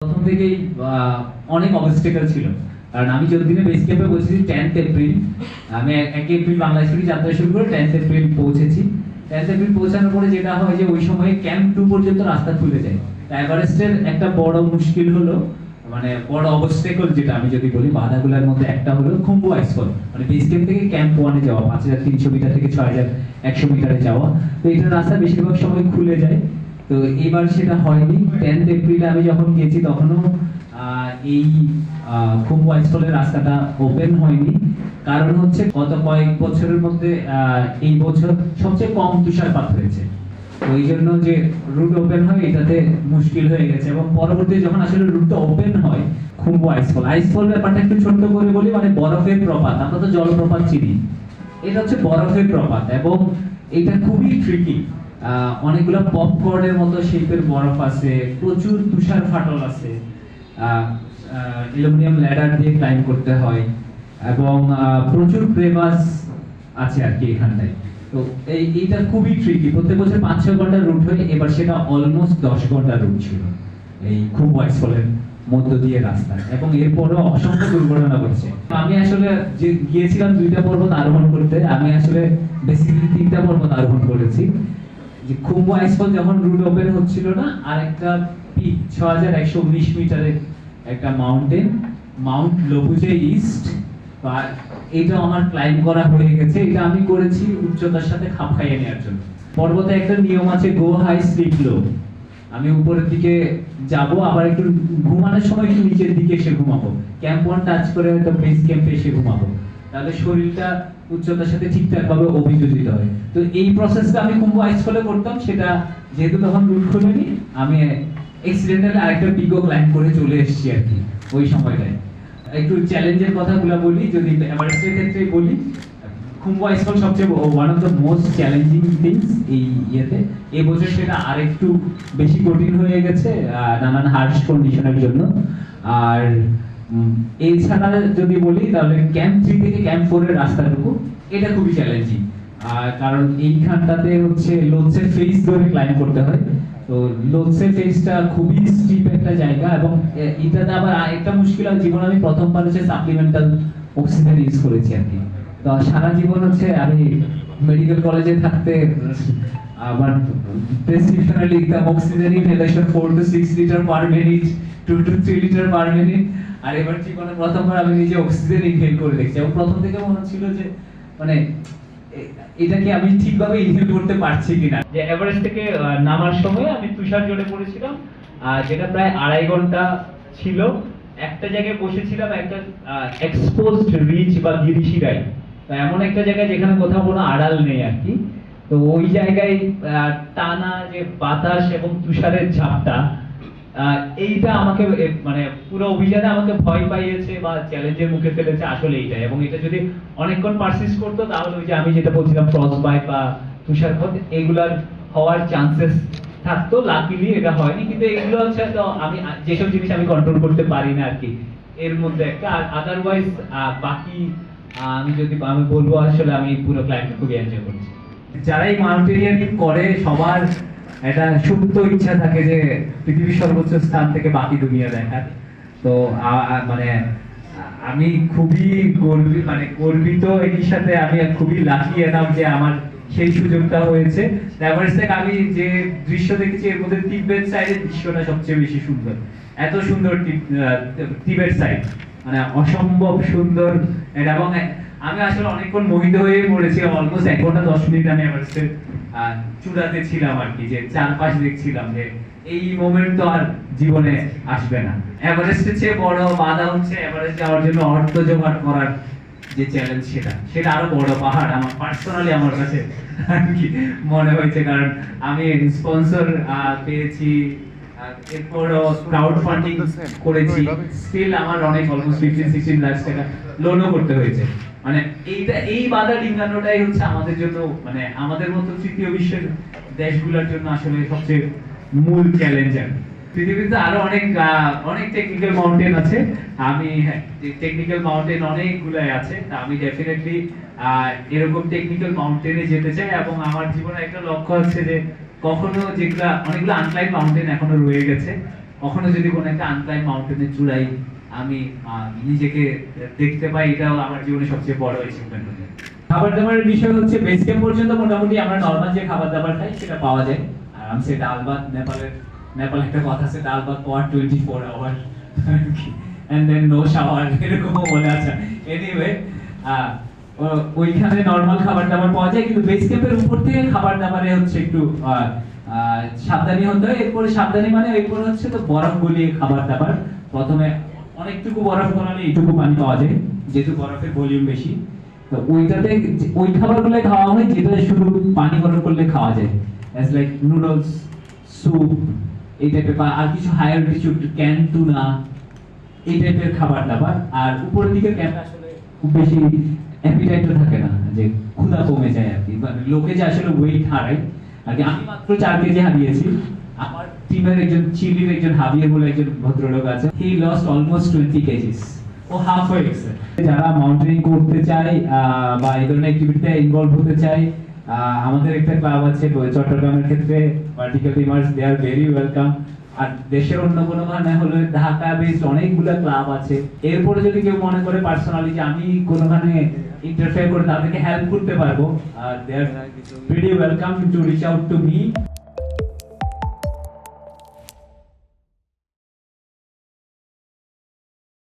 প্রথম থেকেই অনেক অবস্টেকল ছিল। কারণ আমি যতদিনে বেস ক্যাম্পে পৌঁছেছি টেন্থ এপ্রিল আমি এক- এপ্রিল বাংলাদেশ থেকে যাত্রা শুরু করে টেন্থ এপ্রিল পৌঁছেছি। টেন্থ এপ্রিল পৌঁছানোর পরে যেটা হয় যে ওই সময় ক্যাম্প টু পর্যন্ত রাস্তা খুলে যায়। এভারেস্টের একটা বড় মুশকিল হলো মানে বড় অবস্টেকল যেটা আমি যদি বলি, বাধাগুলোর মধ্যে একটা হলো খুম্বু আইসফল মানে বেস ক্যাম্প থেকে ক্যাম্প ওয়ানে যাওয়া, পাঁচ হাজার তিনশো মিটার থেকে ছয় হাজার একশো মিটারে যাওয়া। তো এটা রাস্তা বেশিরভাগ সময় খুলে যায়। তো এবার সেটা হয়নি। টেন্থ এপ্রিলে আমি যখন গেছি তখনও এই খুম্বু আইসফলের রাস্তাটা ওপেন হয়নি। কারণ হচ্ছে গত কয়েক বছরের মধ্যে এই বছর সবচেয়ে কম তুষারপাত হয়েছে। ওই জন্য যে রুট ওপেন হয়, এটাতে মুশকিল হয়ে গেছে এবং পরবর্তী যখন আসলে রুটটা ওপেন হয় খুম্বু আইসফল আইসফল ব্যাপারটা একটু ছোট্ট করে বলি মানে বরফের প্রপাত, আমরা তো জলপ্রপাত চিনি। এটা হচ্ছে বরফের প্রপাত এবং এটা খুবই ট্রিকি অনেকগুলো পপকর্নের মতো শেপের বরফ আছে, প্রচুর তুষার ফাটল আছে। অ্যালুমিনিয়াম ল্যাডার দিয়ে ক্লাইম্ব করতে হয় এবং প্রচুর ক্রেভাস আছে আর কি এখানটায়। তো এই, এইটা খুবই ট্রিকি প্রত্যেক বছর পাঁচ, ছয় ঘণ্টার রুট হয় এবার সেটা অলমোস্ট দশ ঘণ্টার রুট ছিল এই খুব ফলের মধ্য দিয়ে রাস্তা। এবং এরপরও অসংখ্য দুর্ঘটনা ঘটছে। আমি আসলে যে গিয়েছিলাম দুইটা পর্বত আরোহণ করতে, আমি আসলে বেসিক্যালি তিনটা পর্বত আরোহণ করেছি। যে খুম্বু আইসফল যখন রুট ওপেন হচ্ছিল না, আর একটা পিক ছ হাজার একশো উনিশ মিটারের একটা মাউন্টেন মাউন্ট লবুজে ইস্ট বা এটা আমার ক্লাইম্ব করা হয়ে গেছে। এটা আমি করেছি উচ্চতার সাথে খাপ খাইয়ে নেওয়ার জন্য। পর্বতে একটা নিয়ম আছে গো হাই স্লিপ লো আমি উপরের দিকে যাব, আবার একটু ঘুমানোর সময় একটু নিচের দিকে এসে ঘুমাবো। ক্যাম্প ওয়ান টাচ করে হয়তো বেস ক্যাম্পে এসে ঘুমাবো। তাহলে শরীরটা উচ্চতার সাথে ঠিকঠাক ভাবে অভিযোজিত হয়। তো এই প্রসেসটা আমি কুম্ভ আইসফলে করতাম, সেটা যেহেতু তখন রুট খুলেনি, আমি এক্সিডেন্টালি আরেকটা পিকো ক্লাইম্ব করে চলে এসেছি আর কি, ওই সময়টায়। একটু চ্যালেঞ্জের কথাগুলো বলি, যদি এভারেস্টের ক্ষেত্রে বলি আইসফল সবচেয়ে one of the most challenging things এই ইয়েতে। এবছর সেটা আরেকটু বেশি কঠিন হয়ে গেছে নানান হার্শ কন্ডিশনের জন্য। আর এছাড়া যদি বলি, তাহলে ক্যাম্প থ্রি থেকে ক্যাম্প ফোরের রাস্তাটুকু এটা খুবই চ্যালেঞ্জিং কারণ এইখানটাতে হচ্ছে লোৎসের ফেস ধরে ক্লাইম্ব করতে হয়। তো লোৎসের ফেসটা খুবই স্টিপ একটা জায়গা এবং এটাতে আবার আরেকটা মুশকিল হয়, জীবনে আমি প্রথমবার হচ্ছে সাপ্লিমেন্টাল অক্সিজেন ইউজ করেছি আর কি। তো সারা জীবন হচ্ছে আমি মেডিকেল কলেজে থাকতে, আমার প্রেসক্রিপশনে লিখতাম oxygen inhalation four to six litre per minute two to three litre per minute আর এবার জীবনে প্রথমবার আমি নিজে অক্সিজেন ইনহেল করে দেখছি। এবং প্রথম থেকে মনে হচ্ছিল যে মানে এটাকে আমি ঠিকভাবে ইনহেল করতে পারছি কিনা? যে এভারেস্ট থেকে নামার সময় আমি তুষার জলে পড়েছিলাম, আর যেটা প্রায় আড়াই ঘণ্টা ছিল। একটা জায়গায় বসেছিলাম একটা এক্সপোজড রিচ বা গিরিশিরাই এমন একটা জায়গায় যেখানে কোথাও কোনো আড়াল নেই আর কি। তো ওই জায়গায় টানা যে বাতাস এবং তুষারের ঝাপটা এইটা আমাকে মানে পুরো অভিযানে আমাকে ভয় পাইয়েছে বা চ্যালেঞ্জের মুখে ফেলেছে আসলে এইটাই। এবং এটা যদি অনেকক্ষণ পারসিস্ট করতো, তাহলে ওই যে আমি যেটা বলছিলাম ফ্রস্ট বাইট বা তুষারপাত, এগুলার হওয়ার চান্সেস থাকতো। লাকিলি এটা হয়নি, কিন্তু এগুলো হচ্ছে তো আমি, যেসব জিনিস আমি কন্ট্রোল করতে পারি না আর কি এর মধ্যে একটা। আর আদারওয়াইজ বাকি আমি যদি, আমি বলব আসলে আমি পুরো ক্লাইম্বটা খুবই এনজয় করছি। যারা এই মাউন্টেনিয়ারিং করে, সবার একটা সুপ্ত ইচ্ছা থাকে যে পৃথিবীর সর্বোচ্চ স্থান থেকে বাকি দুনিয়া দেখার। তো মানে আমি খুবই গর্বিত মানে গর্বিত এর সাথে আমি খুবই লাকি এনাম যে আমার সেই সুযোগটা হয়েছে। এভারেস্ট আমি যে দৃশ্য দেখেছি এর মধ্যে তিব্বেত সাইডের দৃশ্যটা সবচেয়ে বেশি সুন্দর। এত সুন্দর তিব- আহ, তিবেট সাইড মানে অসম্ভব সুন্দর এটা এবং আমি আসলে অনেকক্ষণ মোহিত হয়ে পড়েছিলাম অলমোস্ট এক ঘণ্টা দশ মিনিট আমি এভারেস্টের চূড়াতে ছিলাম আর কি যে চারপাশ দেখছিলাম যে এই মোমেন্ট তো আর জীবনে আসবে না। এভারেস্টের চেয়ে বড় বাধা হচ্ছে এভারেস্ট যাওয়ার জন্য অর্থ জোগাড় করার যে চ্যালেঞ্জ সেটা। সেটা আরও বড় পাহাড় আমার পার্সোনালি আমার কাছে মনে হয়েছে কারণ আমি স্পন্সর পেয়েছি এরপরও ক্রাউড ফান্ডিং করেছি। স্টিল আমার অনেক অলমোস্ট ফিফটিন সিক্সটিন লাখ টাকা লোনও করতে হয়েছে। মানে এইটা, এই বাধা ডিঙ্গানোটাই হচ্ছে আমাদের জন্য মানে আমাদের মতো তৃতীয় বিশ্বের দেশগুলোর জন্য আসলে সবচেয়ে মূল চ্যালেঞ্জ পৃথিবীতে আরও অনেক অনেক টেকনিক্যাল মাউন্টেন আছে। আমি টেকনিক্যাল মাউন্টেন অনেকগুলাই আছে। তা আমি ডেফিনেটলি এরকম টেকনিক্যাল মাউন্টেনে যেতে চাই এবং আমার জীবনে একটা লক্ষ্য আছে যে কখনো যেগুলা, অনেকগুলো আনক্লাইম মাউন্টেন এখনও রয়ে গেছে। কখনো যদি কোনো একটা আনক্লাইম মাউন্টেনের চূড়ায় আমি নিজেকে দেখতে পাই, এটাও আমার জীবনে সবচেয়ে বড় অ্যাচিভমেন্ট হবে খাবার দাবারের বিষয় হচ্ছে বেস ক্যাম্প পর্যন্ত মোটামুটি আমরা নর্মাল যে খাবার দাবার খাই, সেটা পাওয়া যায়। আরামসে ডাল ভাত, নেপালের, নেপাল একটা কথা আছে, ডাল ভাত power twenty four hour and then no shower এরকমও বলে আছে। এনিওয়ে ওইখানে নর্মাল খাবার দাবার পাওয়া যায়, কিন্তু বেস ক্যাম্পের উপর থেকে খাবার দাবারে হচ্ছে একটু সাবধানী হতে হয়। এরপরে সাবধানী মানে এরপরে হচ্ছে তো বরফ গলিয়ে খাবার দাবার প্রথমে অনেকটুকু বরফ গলালে এইটুকু পানি পাওয়া যায়, যেহেতু বরফের ভলিউম বেশি। তো ওইটাতে ওই খাবারগুলো খাওয়া হয় যেটা শুধু পানি গরম করলে খাওয়া যায়। অ্যাজ লাইক নুডলস স্যুপ এই টাইপের বা আর কিছু হায়ার কিছু ক্যান টুনা এই টাইপের খাবার দাবার আর উপরের দিকে ক্যাম্পে আসলে খুব বেশি অ্যাপিটাইটও থাকে না, যে ক্ষুধা কমে যায় আর কি। মানে লোকে যে আসলে ওয়েট হারায় কি আমি মাত্র চার কেজি হারিয়েছি আমার টিমের একজন চিলির একজন হাবিয়ে বলে একজন ভদ্রলোক আছে। He lost almost twenty KGs O half হয়ে গেছে। যারা মাউন্টেনিং করতে আহ, বা এই ধরনের অ্যাক্টিভিটিতে ইনভলভ হতে আহ, আমাদের একটা ক্লাব আছে চট্টগ্রামের ক্ষেত্রে vertical teamers they are very welcome আর দেশের অন্য কোনো মানে হলো ঢাকা বেসড অনেকগুলো ক্লাব আছে। এরপরে যদি কেউ মনে করে পার্সোনালি যে আমি কোনো গানে ইন্টারফেয়ার করে তাদেরকে হেল্প করতে পারব, আর they are welcome to reach out to me